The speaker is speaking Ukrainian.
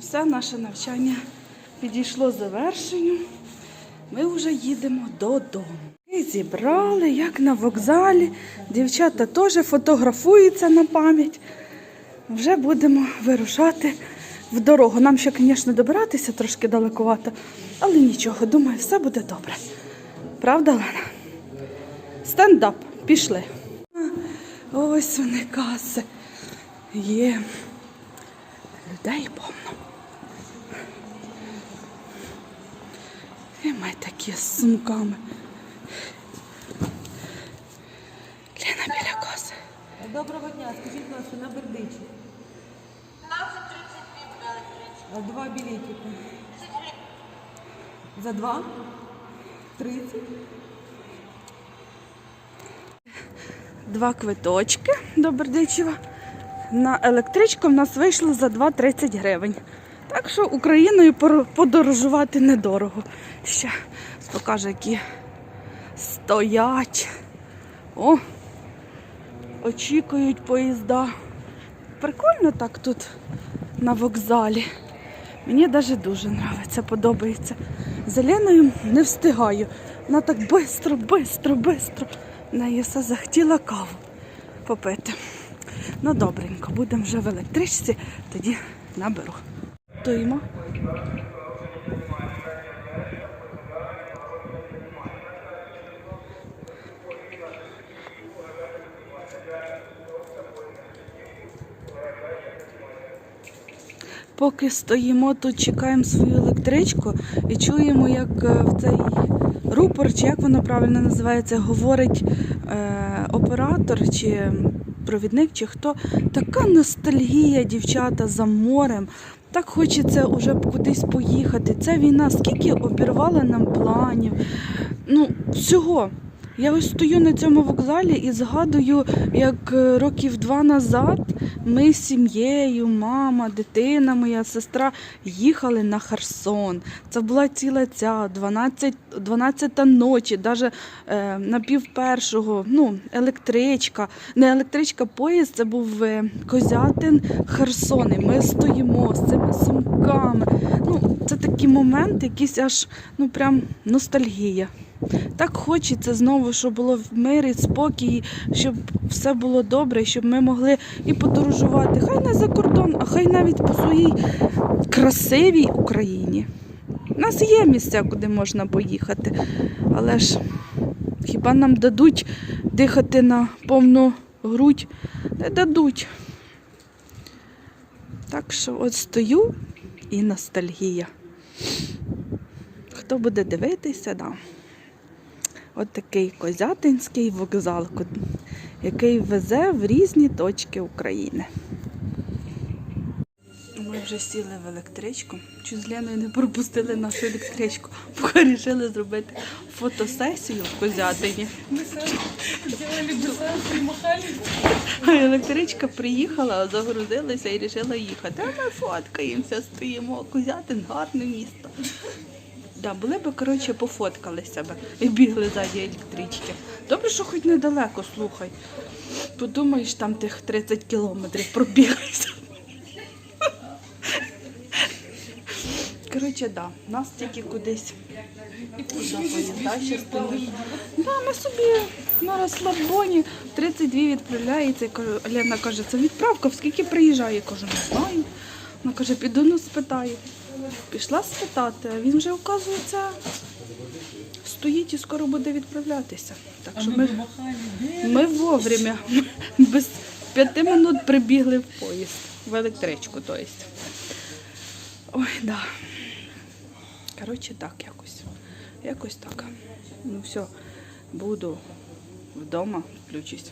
Все наше навчання підійшло завершенню. Ми вже їдемо додому. І зібрали, як на вокзалі. Дівчата теж фотографуються на пам'ять. Вже будемо вирушати в дорогу. Нам ще, звісно, добиратися трошки далекувато, але нічого, думаю, все буде добре. Правда, Лена? Стендап, пішли. Ось вони каси. Є. Людей повно. І ми такі з сумками. Лена біля коси. Доброго дня, скажіть, будь ласка, на Бердичі. А Два білетики. За два? Тридцять? Два квиточки до Бердичева. На електричку в нас вийшло за 2,30 гривень. Так що Україною подорожувати недорого. Ще покажу, які стоять. О, очікують поїзда. Прикольно так тут на вокзалі. Мені навіть дуже подобається, подобається. З Леною не встигаю. Вона так швидко, швидко, швидко. Неї все захотіла каву попити. Ну, добренько, будемо вже в електричці, тоді наберу. Стоїмо. Поки стоїмо тут, чекаємо свою електричку і чуємо, як е, в цей рупор, чи як воно правильно називається, говорить е, оператор чи провідник, чи хто. Така ностальгія, дівчата, за морем. Так хочеться вже кудись поїхати. Ця війна скільки обірвала нам планів. Ну, всього. Я ось стою на цьому вокзалі і згадую, як е, років два назад ми з сім'єю, мама, дитина, моя сестра їхали на Херсон. Це була ціла ця 12, 12 ночі, навіть е, на пів першого, ну, електричка. Не електричка, поїзд, це був е, Козятин Херсон. І ми стоїмо з цими сумками. Ну, це такий момент, якийсь аж ну прям ностальгія. Так хочеться знову, щоб було в мирі, спокій, щоб все було добре, щоб ми могли і подорожувати. Хай не за кордон, а хай навіть по своїй красивій Україні. У нас є місця, куди можна поїхати. Але ж хіба нам дадуть дихати на повну грудь? Не дадуть. Так що от стою і ностальгія. Хто буде дивитися, да. От козятинський вокзал, який везе в різні точки України. Ми вже сіли в електричку. Чуть з Леною не пропустили нашу електричку, бо вирішили зробити фотосесію в Козятині. А електричка приїхала, загрузилася і вирішила їхати. А ми фоткаємося, стоїмо. Козятин гарне місто. Да, були б, коротше, пофоткали себе і бігли ззаді електрички. Добре, що хоч недалеко, слухай. Подумаєш, там тих 30 кілометрів пробіглися. Коротше, да, нас тільки кудись стоїть. Да, ми собі на розслабоні 32 відправляється. Кажу, Лена каже, це відправка, в скільки приїжджає? Я кажу, не знаю. Вона каже, піду ну спитаю. Пішла спитати, а він вже, оказується, стоїть і скоро буде відправлятися. Так що ми, ми вовремя, без п'яти минут прибігли в поїзд, в електричку, то есть. Ой, да. Коротше, так якось. Якось так. Ну все, буду вдома, включусь.